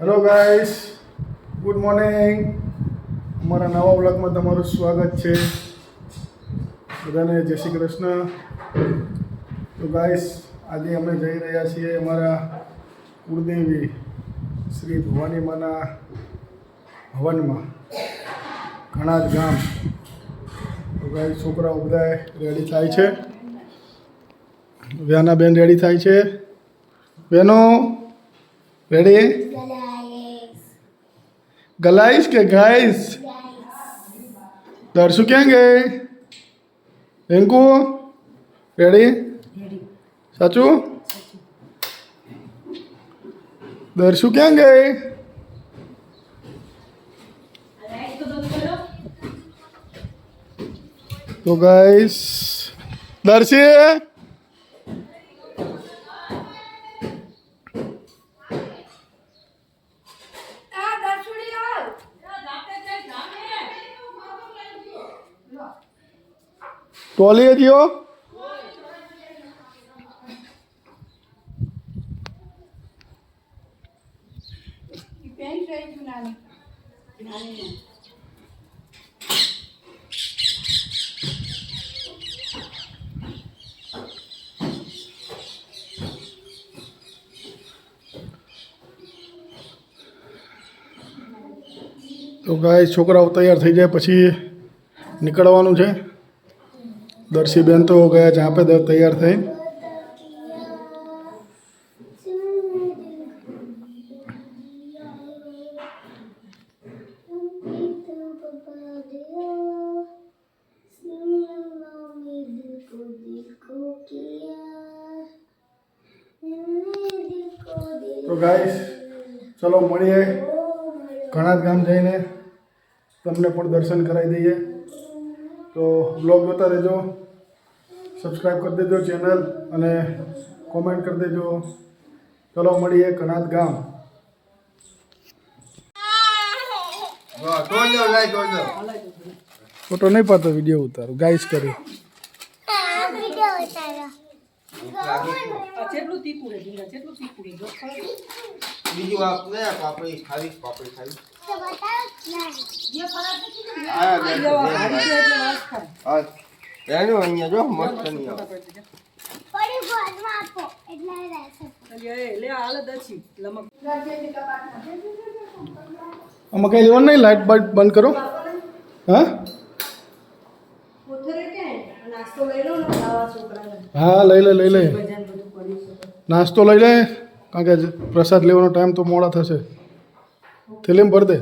Hello guys good morning અમારા નવા બ્લોગમાં તમારું સ્વાગત છે. બધાને જય શ્રી કૃષ્ણ. તો ગાઈસ આજે અમે જઈ રહ્યા છીએ અમારા કુળદેવી શ્રી ભવાની માના હવનમાં ઘણા જ ગામ. તો ગાઈસ છોકરાઓ બધા રેડી થાય છે? વ્યાના બેન રેડી થાય છે? બેનો રેડી ગલાઈશ કે ગાઈસ દર્શુ ક્યાં ગए રિંકુ રેડી સાચું દર્શુ ક્યાં ગए તો ગાઈસ દર્શી આ દર્શુડી આવ નાની તો ગાય છોકરાઓ તૈયાર થઈ જાય પછી નીકળવાનું છે. દર્શીબેન તો ગયા ઝાંપે દ- તૈયાર થઈ. તો ગાઈસ ચલો મળીએ ઘણા જ ગામ જઈને. તમને પણ દર્શન કરાવી દઈએ. તો બ્લોગ જોતા રહેજો. સબસ્ક્રાઈબ કરી દેજો ચેનલ અને કોમેન્ટ કરી દેજો. ચલો મળીએ કણાદ ગામ. ફોટો નહીં પાડતો વીડિયો ઉતારો. ગાઈસ કરી. બીજું આપણે પાપડી ખાવી પાપડી ખાવી. એનું અહીંયા જો મસ્ત નહીં આમાં કઈ લેવાનું નહીં? લાઇટ બાઇટ બંધ કરો. હા? કોથરે કે લઈ લો ને ખાવા છોકરાને. હા લઈ લે લઈ લે. નાસ્તો લઈ લે કારણ કે પ્રસાદ લેવાનો ટાઈમ તો મોડા થશે. થેલીમ ભર દે.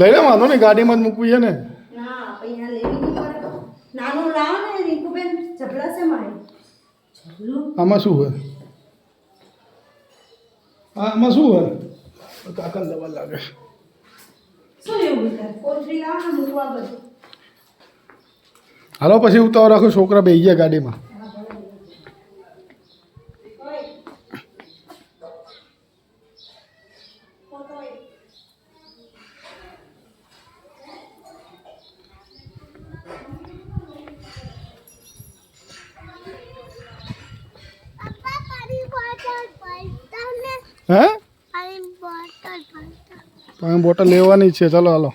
લઈ લે વાંધો નહીં ગાડીમાં જ મૂકવી છે ને. ના અહીંયા લેવી નાનું લાવો ને રીંકુબેન જબડા છે આમાં શું હોય? આમાં શું હોય? કાકા લાગે. લેવું બધું. હાલો પછી ઉતાવળ રાખો છોકરા બે ગયા ગાડીમાં. પાણી બોટલ લેવાની છે. ચાલો, હાલો.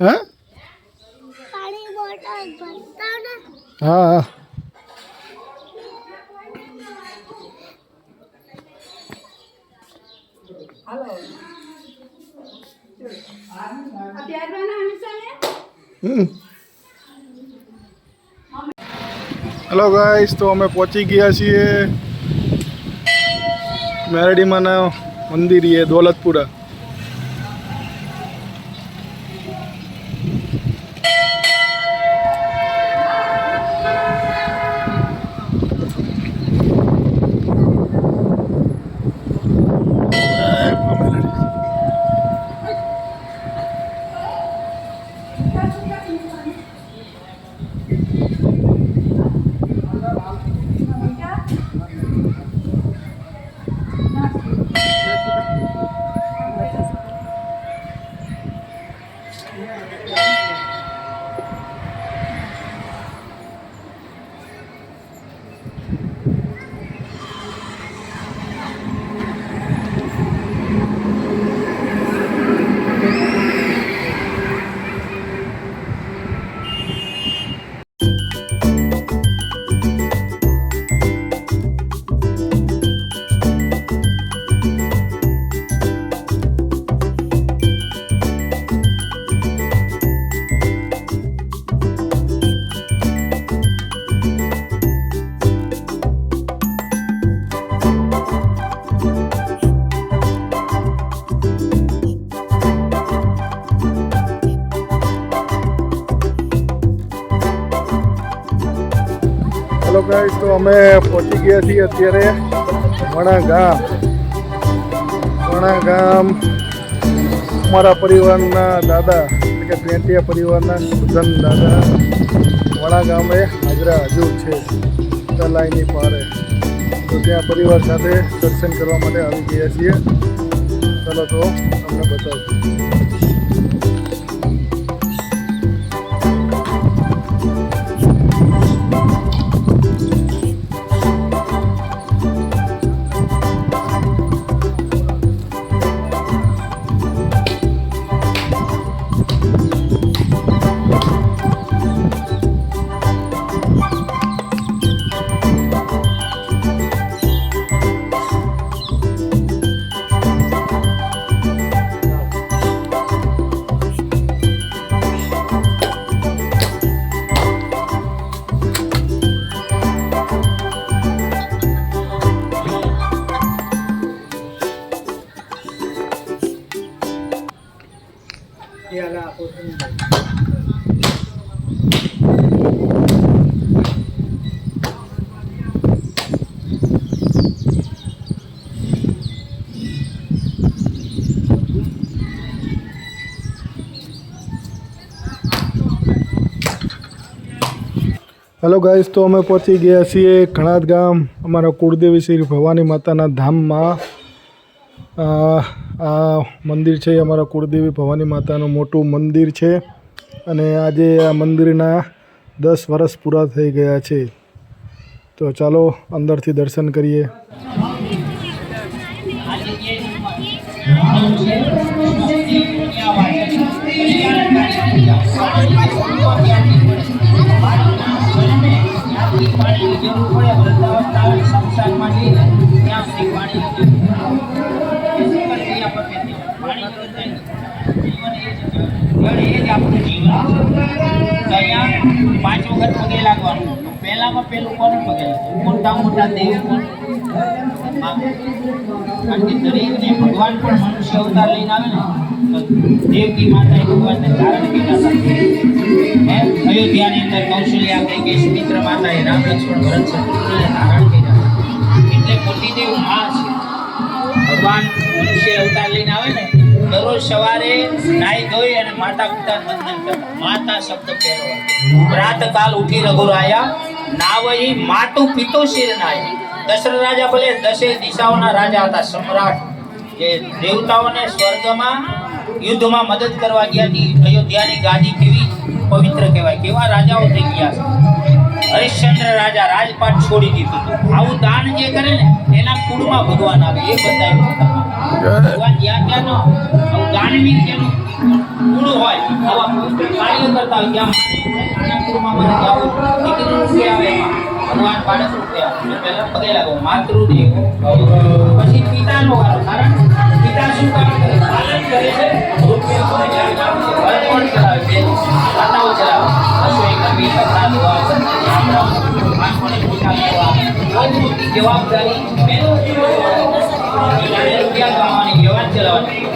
હે? હા હા. હાલો આ પ્યારવાના હંસાને હમ. હેલો ગાઈસ તો અમે પહોંચી ગયા છીએ મેરડીમાના મંદિરે દોલતપુરા. Yeah. તો અમે પહોંચી ગયા છીએ અત્યારે વણા ગામ વણા ગામ અમારા પરિવારના દાદા, એટલે કે પેંટિયા પરિવારના સુધન દાદા વણા ગામે હાજરા હજુ છે તલાઈની પારે. તો ત્યાં પરિવાર સાથે દર્શન કરવા માટે આવી ગયા છીએ. ચાલો તો તમને બતાવું. હેલો ગાઈસ તો અમે પહોંચી ગયા છીએ ઘણાદ ગામ, અમારા કુળદેવી શ્રી ભવાની માતાના ધામમાં. આ મંદિર છે, અમારા કુળદેવી ભવાની માતાનું મોટું મંદિર છે. અને આજે આ મંદિરના દસ વર્ષ પૂરા થઈ ગયા છે. તો ચાલો, અંદરથી દર્શન કરીએ. પાંચ વખત પગે લાગવાનું પહેલામાં પહેલું કોને મોટા મોટા દેવ કારણ કે દરેકને ભગવાન પણ મનુષ્ય અવતાર લઈને આવે ને, તો દેવકી માતા ભગવાનને ધારણ કર્યા? અયોધ્યાની અંદર કૌશલ્યા થઈ ગઈ સુમિત્ર માતાએ રામ લક્ષ્મણ ભરત શત્રુઘ્નને ધારણ કર્યા. એટલે મોટી દેવમાં છે. ભગવાન મનુષ્ય અવતાર લઈને આવે ને, દરરોજ સવારે નાઈ ધોઈ અને માતા પિતા વંદન કરતા માતા શબ્દ પહેરવા. પ્રાતકાલ ઉઠી રઘુરાયા નાવહી માતુ પિતો શિર નાય દશરથ રાજા ભલે દસે દિશાઓના રાજા હતા, સમ્રાટ જે દેવતાઓને સ્વર્ગમાં, યુદ્ધમાં મદદ કરવા ગયા હતી અયોધ્યાની ગાદી કેવી પવિત્ર કહેવાય કેવા રાજાઓ થઈ ગયા છે. હરિશ્ચંદ્ર રાજા રાજપાટ છોડી દીધું હતું. આવું દાન જે કરે ને, એના કુળમાં ભગવાન આવે, એ બતાવ્યું ભગવાન જ્યાં ત્યાં નો આવું. દાનવીર જેનું કુળ હોય, આવા કાર્ય કરતા હોય, ત્યાં કુળમાં મને જાવું દીકરી આવે એમાં. ભગવાન બાળક રૂપે પહેલા પગે લાગો. માતૃદેવ. પછી પિતાનો પિતા શું કામ કરે? પાલન કરે છે. જ મોટી જવાબદારી. રૂપિયા કમાવાની, વ્યવહાર ચલાવવાની.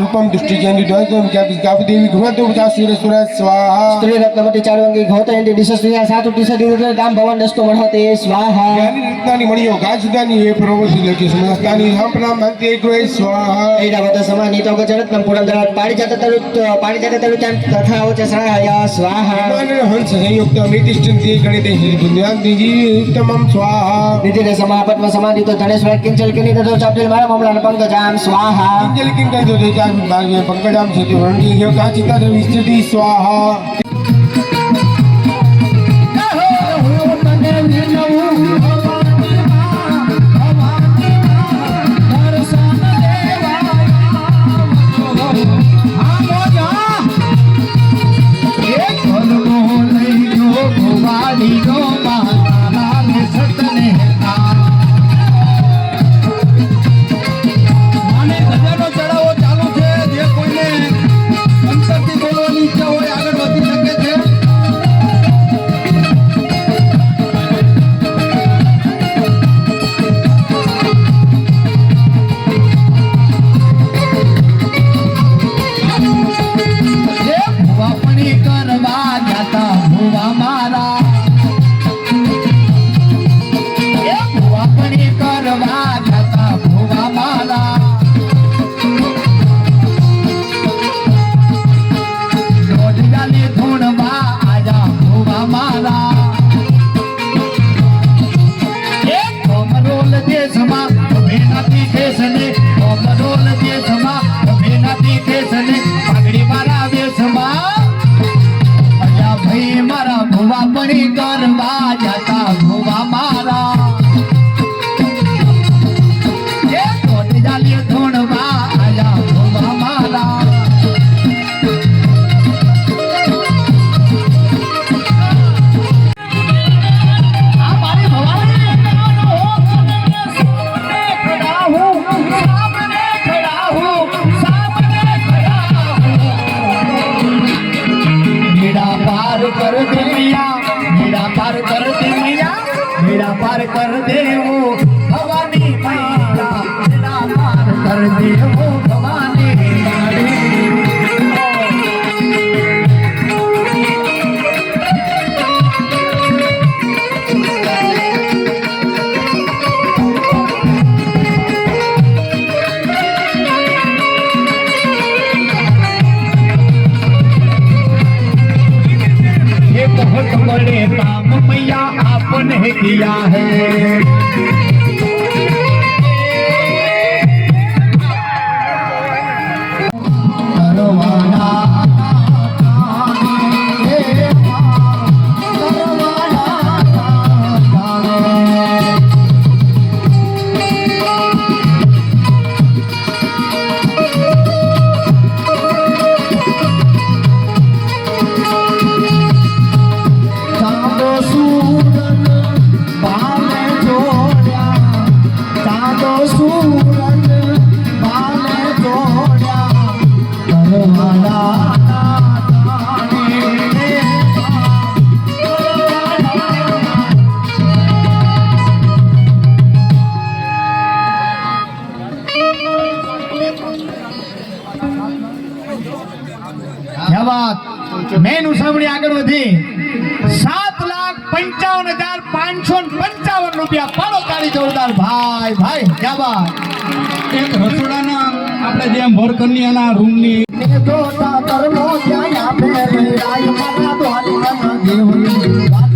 રૂપમ કૃપમ દૃષ્ટિજ્ઞાની દ્વૈતમ જાપી કાપી દેવી ગૃહતો સુર સુર સ્વાહા સ્ત્રી રત્નવટી ચારવાંગી ઘોતયંતી દિશસ્ત્રીયા સાતુ દિશા દામ ભવન દસ્તો મળતે સ્વાહા. જ્ઞાની રત્નાની મળ્યો ગાજદાની એ પ્રવૃત્તિ લખી સમસ્તાની સંપ્રામ ભક્તિ ગૃહે સ્વાહા. ઐરાવત સમાની તો પાડી ગજરત્નમ પુરંદરાત પાડી તરુત પારિજાત તરુતામ તથા ઓચ સરાયા સ્વાહા. હંસ સંયુક્ત અમિતિષ્ઠંતિ ગણિતે શ્રી ભુજ્ઞાન દીજી ઉત્તમમ સ્વાહા. વિધિને સમાપત્વ સમાધિ તો ધનેશ્વર કિંચલ કિની તથો ચાપટેલ મારા મમલાન પંકજામ સ્વાહા. કિંચલ કિંકલ તો બાગે પંકજામ સુધી વરણી કાચિતા સ્વાહા. किया है વાત મેન ઉછવણી આગળ વધી. સાત લાખ પંચાવન હજાર પાંચસો પંચાવન રૂપિયા પાડો તાળી જોરદાર. ભાઈ ભાઈ જાબા એક રસોડાના આપણે જેમ વડકન્યાના રૂમની જોતા કરમો ત્યાં આપે રાય માતા તો દેવ